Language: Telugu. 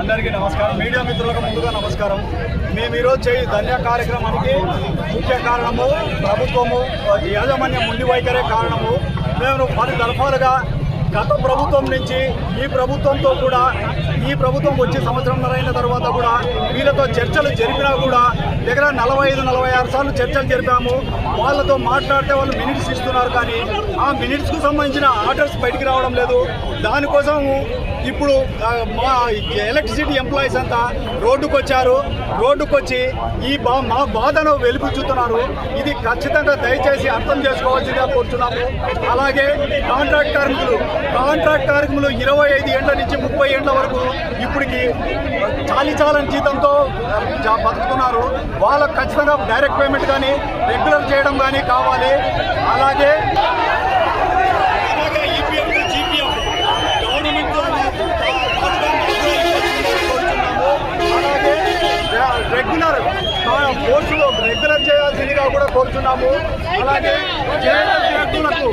అందరికీ నమస్కారం. మీడియా మిత్రులకు ముందుగా నమస్కారం. మేము ఈరోజు చేయి ధన్య కార్యక్రమానికి ముఖ్య కారణము ప్రభుత్వము యాజమాన్యం ముండి వైఖరే కారణము. మేము పది తరఫాలుగా గత ప్రభుత్వం నుంచి ఈ ప్రభుత్వంతో కూడా ఈ ప్రభుత్వం వచ్చి సంవత్సరంన్నర అయిన తర్వాత కూడా వీళ్ళతో చర్చలు జరిపినా కూడా దగ్గర నలభై ఐదు నలభై ఆరు సార్లు చర్చలు జరిపాము. వాళ్ళతో మాట్లాడితే వాళ్ళు మినిట్స్ ఇస్తున్నారు కానీ ఆ మినిట్స్కు సంబంధించిన ఆర్డర్స్ బయటికి రావడం లేదు. దానికోసం ఇప్పుడు మా ఎలక్ట్రిసిటీ ఎంప్లాయీస్ అంతా రోడ్డుకు వచ్చారు రోడ్డుకు వచ్చి ఈ బా మా బాధను వెలిపించుతున్నారు ఇది ఖచ్చితంగా దయచేసి అర్థం చేసుకోవాల్సిందిగా కోరుతున్నాము అలాగే కాంట్రాక్ట్ కార్మికులు కాంట్రాక్ట్ కార్మికులు ఇరవై ఐదు ఏళ్ళ నుంచి ముప్పై ఏళ్ళ వరకు ఇప్పటికి చాలీ చాలని జీతంతో బతుకుతున్నారు. వాళ్ళకు ఖచ్చితంగా డైరెక్ట్ పేమెంట్ కానీ రెగ్యులర్ చేయడం కానీ కావాలి. అలాగే పోస్టులు రెగ్యులర్ చేయాల్సిందిగా కూడా కోరుతున్నాము అలాగే జేఎన్ఎస్ వ్యక్తులకు